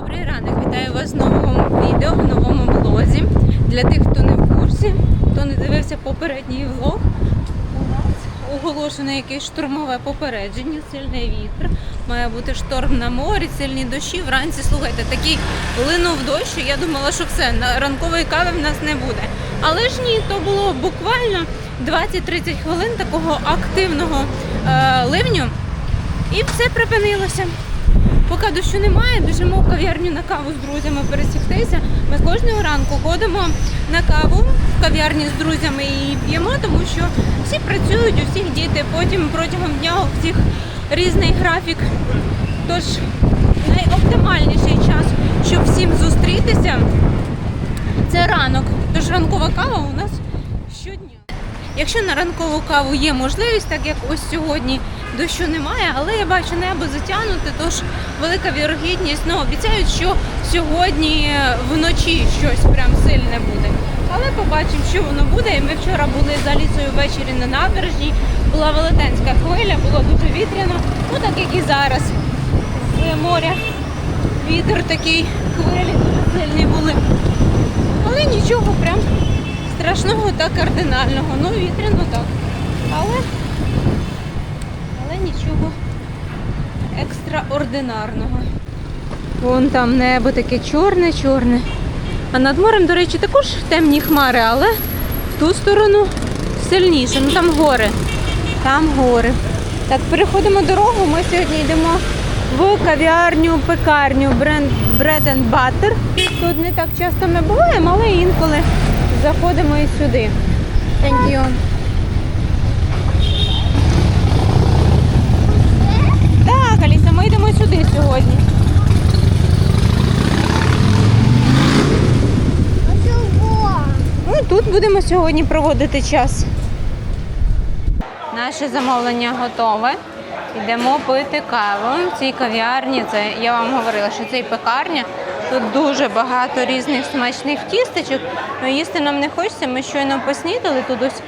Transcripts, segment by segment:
Добрий ранок, вітаю вас в новому відео, в новому влозі. Для тих, хто не в курсі, хто не дивився попередній влог, у нас оголошено якесь штурмове попередження, сильний вітер. Має бути шторм на морі, сильні дощі. Вранці слухайте, такий линув дощ, що я думала, що все, ранкової кави в нас не буде. Але ж ні, то було буквально 20-30 хвилин такого активного е, ливню, і все припинилося. Поки дощу немає, біжимо в кав'ярню на каву з друзями пересіктися. Ми кожного ранку ходимо на каву в кав'ярні з друзями і п'ємо, тому що всі працюють, у всіх діти. Потім протягом дня у всіх різний графік. Тож найоптимальніший час, щоб всім зустрітися, це ранок. Тож ранкова кава у нас щодня. Якщо на ранкову каву є можливість, так як ось сьогодні дощу немає, але я бачу небо затягнуте, тож велика вірогідність. Ну, обіцяють, що сьогодні вночі щось прям сильне буде. Але побачимо, що воно буде. І ми вчора були за лісою ввечері на набережній. Була велетенська хвиля, було дуже вітряно, ну так як і зараз. З моря вітер такий, хвилі дуже сильні були. Але нічого прям страшного та кардинального. Ну, вітряно так. Але нічого екстраординарного. Вон там небо таке чорне-чорне. А над морем, до речі, також темні хмари, але в ту сторону сильніше. Ну там гори. Там гори. Так, переходимо дорогу. Ми сьогодні йдемо в кав'ярню, пекарню Bread Bread and Butter. Тут не так часто ми буваємо, але інколи заходимо і сюди. Thank you. Так, Аліса, ми сьогодні. Ну, тут будемо сьогодні проводити час. Наше замовлення готове. Йдемо пити каву в цій кав'ярні. Це я вам говорила, що це і пекарня. Тут дуже багато різних смачних тістечок. Ну, їсти нам не хочеться. Ми щойно поснідали. Тут ось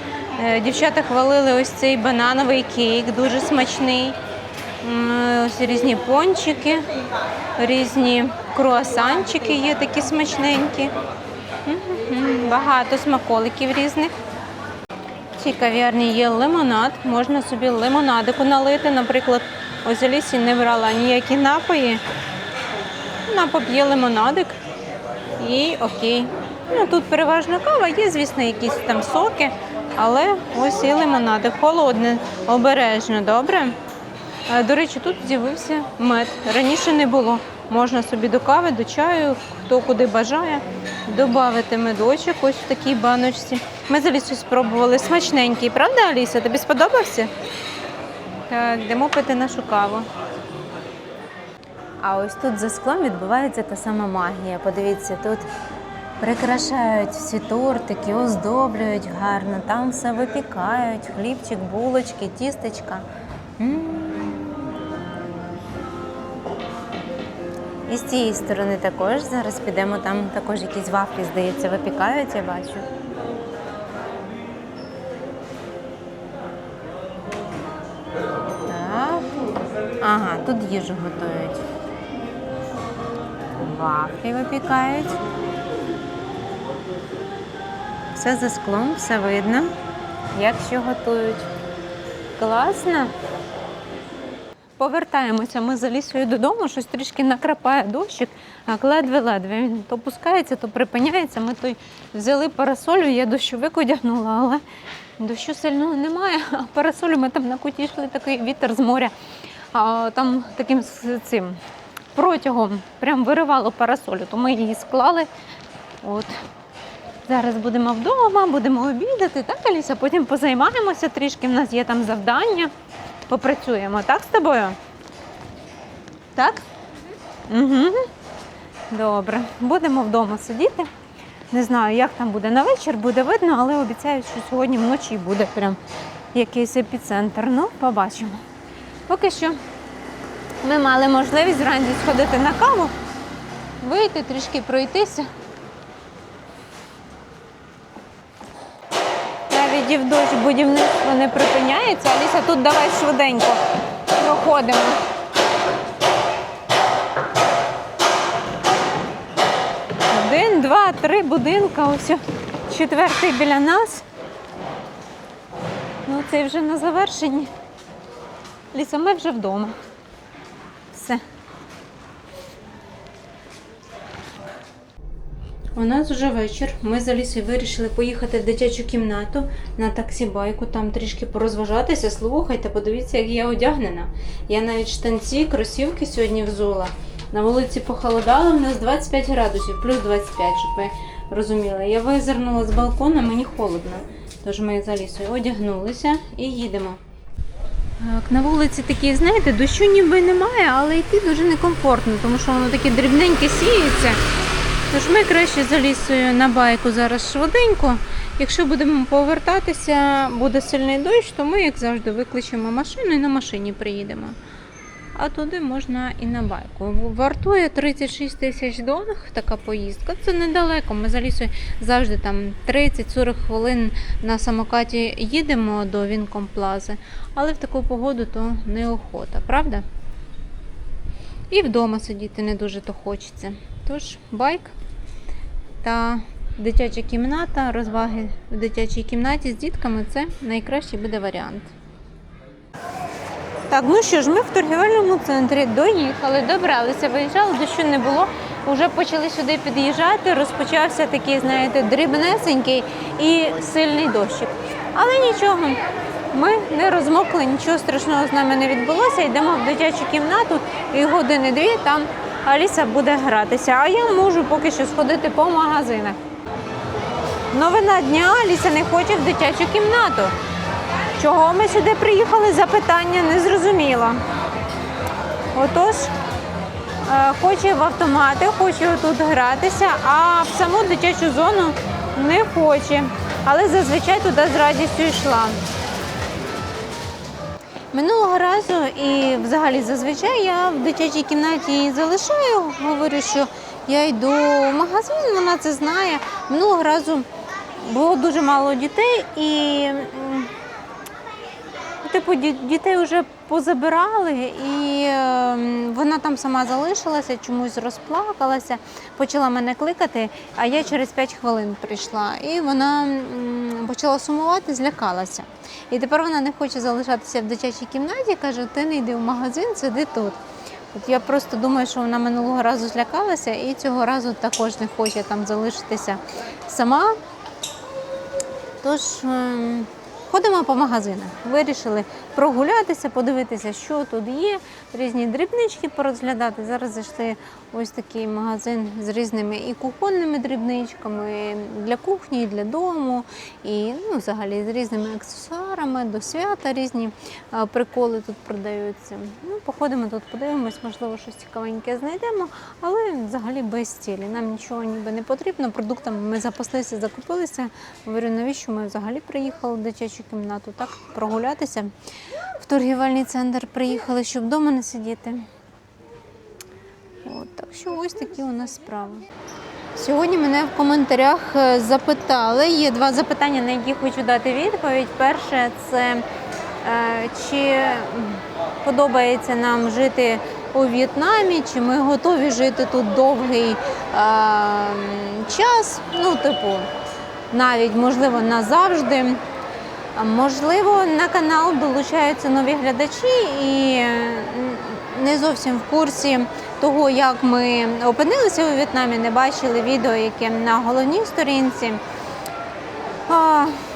е, дівчата хвалили ось цей банановий кейк, дуже смачний. Ось різні пончики, різні круасанчики є такі смачненькі. Багато смаколиків різних. В цій кав'ярні є лимонад, можна собі лимонадику налити. Наприклад, ось Алісі не брала ніякі напої. Вона поп'є лимонадик і окей. Ну, тут переважно кава, є, звісно, якісь там соки, але ось і лимонадик. Холодне, обережно, добре. Е, До речі, тут з'явився мед. Раніше не було. Можна собі до кави, до чаю, хто куди бажає, додати медочок ось в такій баночці. Ми з Алісою спробували смачненький, правда, Аліса? Тобі сподобався? Так, йдемо пити нашу каву. А ось тут за склом відбувається та сама магія. Подивіться, тут прикрашають всі тортики, оздоблюють гарно, там все випікають, хлібчик, булочки, тістечка. М. І з цієї сторони також зараз підемо, там також якісь вафлі, здається, випікають, я бачу. Так. Ага, тут їжу готують. Вафлі випікають. Все за склом, все видно, як що готують. Класно. Повертаємося ми за лісою додому, щось трішки накрапає дощик, ледве-ледве. Він то пускається, то припиняється. Ми той взяли парасолю, я дощовик одягнула, але дощу сильного немає. А парасолю ми там на куті йшли такий вітер з моря. А там таким цим протягом прям виривало парасолю, то ми її склали. От. Зараз будемо вдома, будемо обідати, так, Аліса? Потім позаймаємося трішки. В нас є там завдання. Попрацюємо, так з тобою? Так? Угу. Добре. Будемо вдома сидіти. Не знаю, як там буде на вечір, буде видно, але обіцяють, що сьогодні вночі буде прям якийсь епіцентр. Ну, побачимо. Поки що ми мали можливість вранці сходити на каву, вийти, трішки пройтися. Навіть в дощ будівництво не припиняється. Аліса, тут давай швиденько проходимо. Один, два, три будинка. Ось четвертий біля нас. Ну, це вже на завершенні. Ліса, ми вже вдома. Все. У нас вже вечір. Ми з Алісою вирішили поїхати в дитячу кімнату на таксі-байку, там трішки порозважатися. Слухайте, подивіться, як я одягнена. Я навіть штанці, кросівки сьогодні взула. На вулиці похолодало, в нас 25 градусів, плюс 25, щоб ви розуміли. Я визирнула з балкона, мені холодно. Тож ми з Алісою одягнулися і їдемо. Так, на вулиці такі, знаєте, дощу ніби немає, але йти дуже некомфортно, тому що воно таке дрібненьке сіється. Тож ми краще з Алісою на байку зараз швиденько. Якщо будемо повертатися, буде сильний дощ, то ми, як завжди, викличемо машину і на машині приїдемо. А туди можна і на байку. Вартує 36 тисяч доларів така поїздка. Це недалеко. Ми з Алісою завжди там 30-40 хвилин на самокаті їдемо до Вінкомплази, але в таку погоду то неохота, правда? І вдома сидіти не дуже то хочеться. Тож байк та дитяча кімната, розваги в дитячій кімнаті з дітками це найкращий буде варіант. Так, ну що ж, ми в торгівельному центрі доїхали, добралися, виїжджали, дощу не було. Уже почали сюди під'їжджати, розпочався такий, знаєте, дрібнесенький і сильний дощик. Але нічого, ми не розмокли, нічого страшного з нами не відбулося. Йдемо в дитячу кімнату і години-дві там Аліса буде гратися. А я можу поки що сходити по магазинах. Новина дня Аліса не хоче в дитячу кімнату. Чого ми сюди приїхали? Запитання не зрозуміло. Отож, е, хоче в автомати, хоче тут гратися, а в саму дитячу зону не хоче. Але зазвичай туди з радістю йшла. Минулого разу і взагалі зазвичай я в дитячій кімнаті її залишаю. Говорю, що я йду в магазин, вона це знає. Минулого разу було дуже мало дітей і Типу, дітей вже позабирали, і е, вона там сама залишилася, чомусь розплакалася, почала мене кликати, а я через 5 хвилин прийшла. І вона почала сумувати, злякалася. І тепер вона не хоче залишатися в дитячій кімнаті, каже, ти не йди в магазин, сиди тут. От я просто думаю, що вона минулого разу злякалася і цього разу також не хоче там залишитися сама. Тож ем, ходимо по магазинах. Вирішили прогулятися, подивитися, що тут є, різні дрібнички порозглядати. Зараз зайшли ось такий магазин з різними і кухонними дрібничками для кухні, і для дому, і ну, взагалі з різними аксесуарами до свята різні приколи тут продаються. Ну, походимо тут, подивимось, можливо, щось цікавеньке знайдемо, але взагалі без цілі. Нам нічого ніби не потрібно. Продуктами ми запаслися, закупилися. Говорю, навіщо ми взагалі приїхали в дитячу кімнату? Так, прогулятися. В торгівельний центр приїхали, щоб вдома не сидіти. От, так що ось такі у нас справи. Сьогодні мене в коментарях е, запитали. Є два запитання, на які хочу дати відповідь. Перше це е, чи подобається нам жити у В'єтнамі, чи ми готові жити тут довгий е, час. Ну, типу, навіть можливо назавжди. Можливо, на канал долучаються нові глядачі і е, не зовсім в курсі того, як ми опинилися у В'єтнамі, не бачили відео, яке на головній сторінці.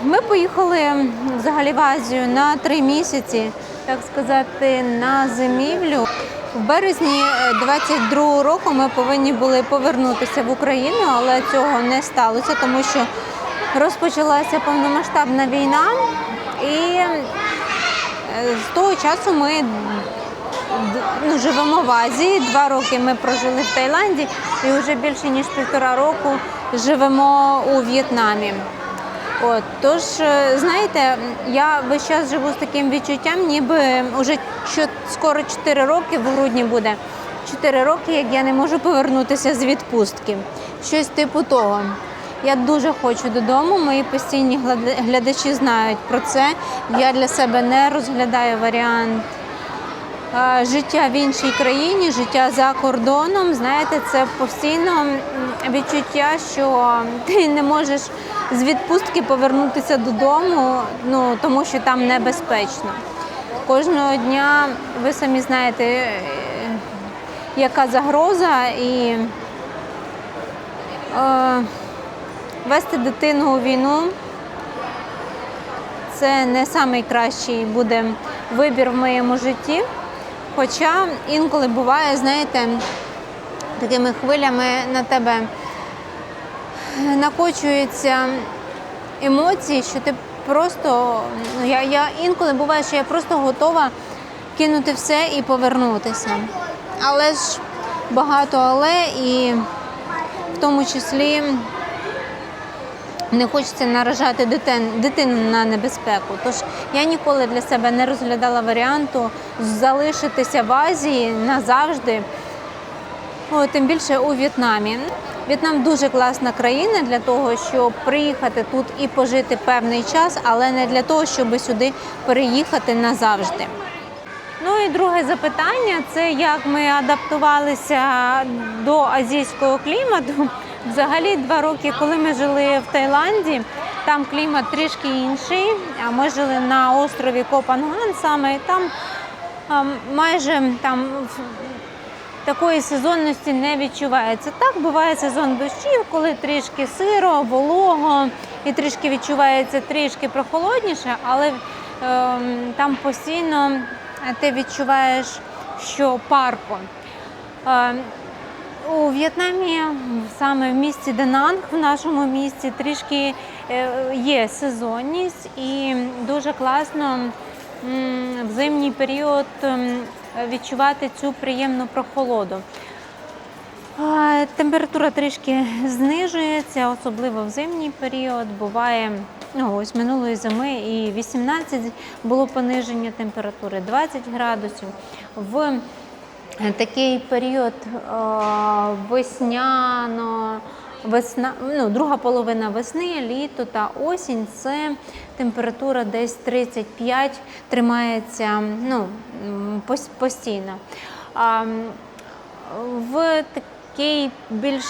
Ми поїхали взагалі в Азію на три місяці, так сказати, на зимівлю. В березні 22 року ми повинні були повернутися в Україну, але цього не сталося, тому що розпочалася повномасштабна війна, і е, з того часу ми ну, живемо в Азії. Два роки ми прожили в Таїланді і вже більше ніж півтора року живемо у В'єтнамі. От, тож, е, знаєте, я весь час живу з таким відчуттям, ніби вже скоро 4 роки в грудні буде. 4 роки, як я не можу повернутися з відпустки. Щось типу того. Я дуже хочу додому. Мої постійні глядачі знають про це. Я для себе не розглядаю варіант життя в іншій країні, життя за кордоном, знаєте, це постійно відчуття, що ти не можеш з відпустки повернутися додому, ну тому що там небезпечно. Кожного дня ви самі знаєте, е, яка загроза, і е, вести дитину у війну це не найкращий буде вибір в моєму житті. Хоча інколи буває, знаєте, такими хвилями на тебе накочуються емоції, що ти просто. Ну, я, я інколи буває, що я просто готова кинути все і повернутися. Але ж багато але і в тому числі не хочеться наражати дитин, дитину на небезпеку. Тож я ніколи для себе не розглядала варіанту залишитися в Азії назавжди, О, тим більше у В'єтнамі. В'єтнам дуже класна країна для того, щоб приїхати тут і пожити певний час, але не для того, щоб сюди переїхати назавжди. Ну і друге запитання це як ми адаптувалися до азійського клімату. Взагалі, два роки, коли ми жили в Таїланді, там клімат трішки інший. А ми жили на острові Копанган саме і там а, майже там такої сезонності не відчувається. Так буває сезон дощів, коли трішки сиро, волого і трішки відчувається трішки прохолодніше, але ем, там постійно ти відчуваєш, що парко. У В'єтнамі, саме в місті Дананг, в нашому місті, трішки е, є сезонність і дуже класно в зимній період відчувати цю приємну прохолоду. Температура трішки знижується, особливо в зимній період. Буває ну, ось минулої зими і 18 було пониження температури, 20 градусів. В такий період е, весняно. Весна, ну, друга половина весни, літо та осінь це температура десь 35 тримається ну, постійно. В такий більш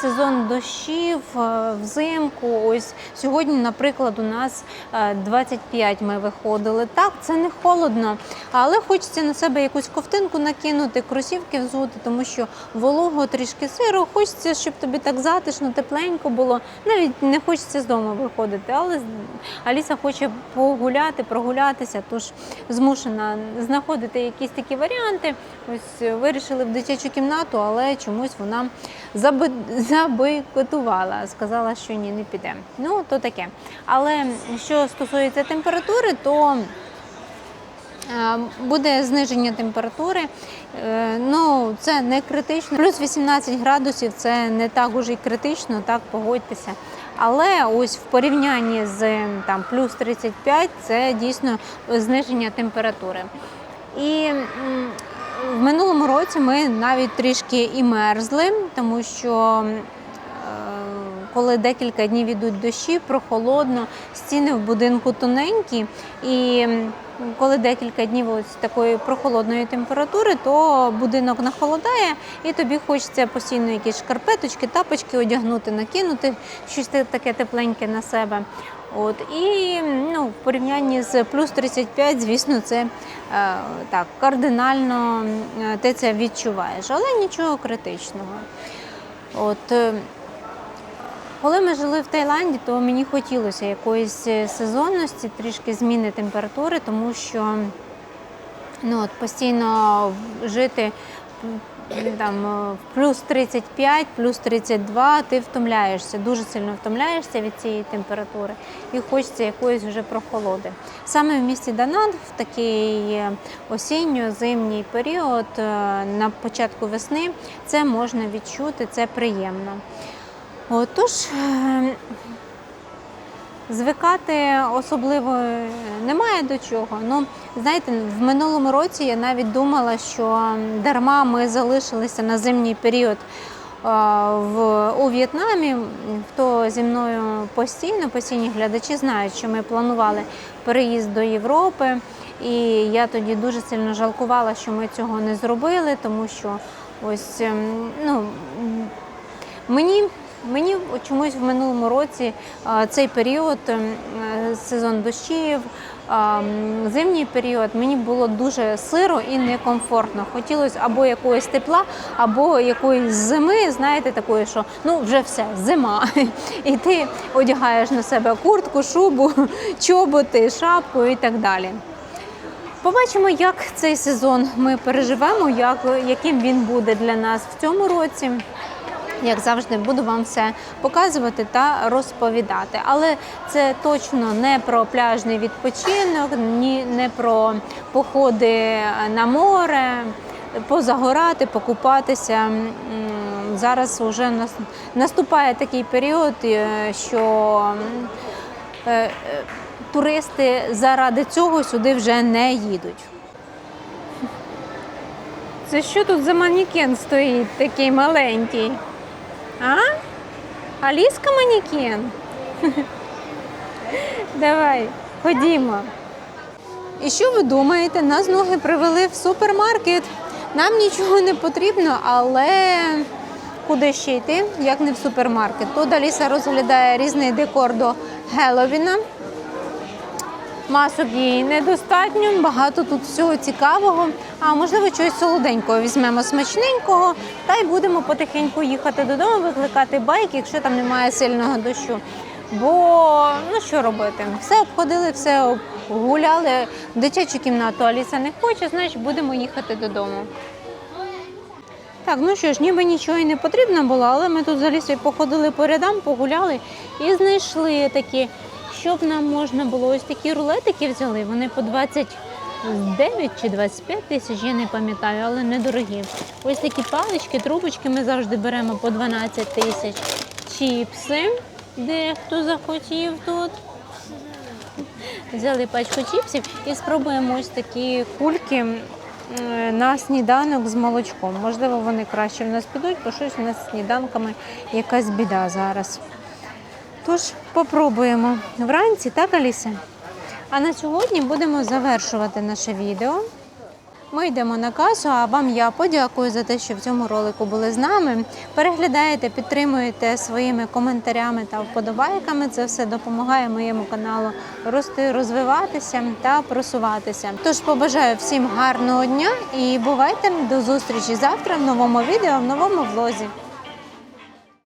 сезон дощів е, взимку. Ось сьогодні, наприклад, у нас е, 25 ми виходили. Так, це не холодно, але хочеться на себе якусь ковтинку накинути, кросівки взути, тому що волого трішки сиро. Хочеться, щоб тобі так затишно, тепленько було. Навіть не хочеться з дому виходити, але Аліса хоче погуляти, прогулятися, тож змушена знаходити якісь такі варіанти. Ось е, вирішили в дитячу кімнату, але чомусь вона заби... забойкотувала, сказала, що ні, не піде. Ну, то таке. Але що стосується температури, то Е, Буде зниження температури, Е, ну це не критично. Плюс 18 градусів це не так уже й критично, так погодьтеся. Але ось в порівнянні з там плюс 35 це дійсно зниження температури. І в минулому році ми навіть трішки і мерзли, тому що е, коли декілька днів ідуть дощі, прохолодно, стіни в будинку тоненькі, і коли декілька днів ось такої прохолодної температури, то будинок нахолодає, і тобі хочеться постійно якісь шкарпеточки, тапочки одягнути, накинути щось таке тепленьке на себе. От і ну, в порівнянні з плюс 35, звісно, це е, так кардинально е, ти це відчуваєш, але нічого критичного. От е, коли ми жили в Таїланді, то мені хотілося якоїсь е, сезонності, трішки зміни температури, тому що ну, от постійно жити там, е, плюс 35, плюс 32, ти втомляєшся, дуже сильно втомляєшся від цієї температури і хочеться якоїсь вже прохолоди. Саме в місті Дананг в такий е, осінньо-зимній період е, на початку весни це можна відчути, це приємно. Отож, е, звикати особливо е, немає до чого. Ну, знаєте, в минулому році я навіть думала, що дарма ми залишилися на зимній період в, у В'єтнамі. Хто зі мною постійно, постійні глядачі знають, що ми планували переїзд до Європи. І я тоді дуже сильно жалкувала, що ми цього не зробили, тому що ось ем, ну, мені. Мені чомусь в минулому році цей період, ем, е, сезон дощів, зимній період, мені було дуже сиро і некомфортно. Хотілося або якогось тепла, або якоїсь зими, знаєте, такої, що ну вже все, зима. І ти одягаєш на себе куртку, шубу, чоботи, шапку і так далі. Побачимо, як цей сезон ми переживемо, як, яким він буде для нас в цьому році. Як завжди, буду вам все показувати та розповідати. Але це точно не про пляжний відпочинок, ні не про походи на море, позагорати, покупатися. Зараз вже наступає такий період, е, що е, е, туристи заради цього сюди вже не їдуть. Це що тут за манікен стоїть такий маленький? А? Аліска манікен? Давай, ходімо. І що ви думаєте? Нас ноги привели в супермаркет. Нам нічого не потрібно, але куди ще йти, як не в супермаркет? Тут Аліса розглядає різний декор до Геловіна. Масок їй недостатньо, багато тут всього цікавого. А можливо, чогось солоденького візьмемо смачненького та й будемо потихеньку їхати додому, викликати байк, якщо там немає сильного дощу. Бо ну що робити? Все обходили, все гуляли. В дитячу кімнату Аліса не хоче, значить будемо їхати додому. Так, ну що ж, ніби нічого і не потрібно було, але ми тут з Алісою походили по рядам, погуляли і знайшли такі, щоб нам можна було ось такі рулетики взяли. Вони по 29 чи 25 тисяч, я не пам'ятаю, але недорогі. Ось такі палички, трубочки ми завжди беремо по 12 тисяч. Чіпси, де хто захотів тут. Взяли пачку чіпсів і спробуємо ось такі кульки на сніданок з молочком. Можливо, вони краще в нас підуть, бо щось у нас з сніданками якась біда зараз. Тож попробуємо вранці, так, Аліса? А на сьогодні будемо завершувати наше відео. Ми йдемо на касу, а вам я подякую за те, що в цьому ролику були з нами. Переглядаєте, підтримуєте своїми коментарями та вподобайками. Це все допомагає моєму каналу рости, розвиватися та просуватися. Тож побажаю всім гарного дня і бувайте до зустрічі завтра в новому відео, в новому влозі.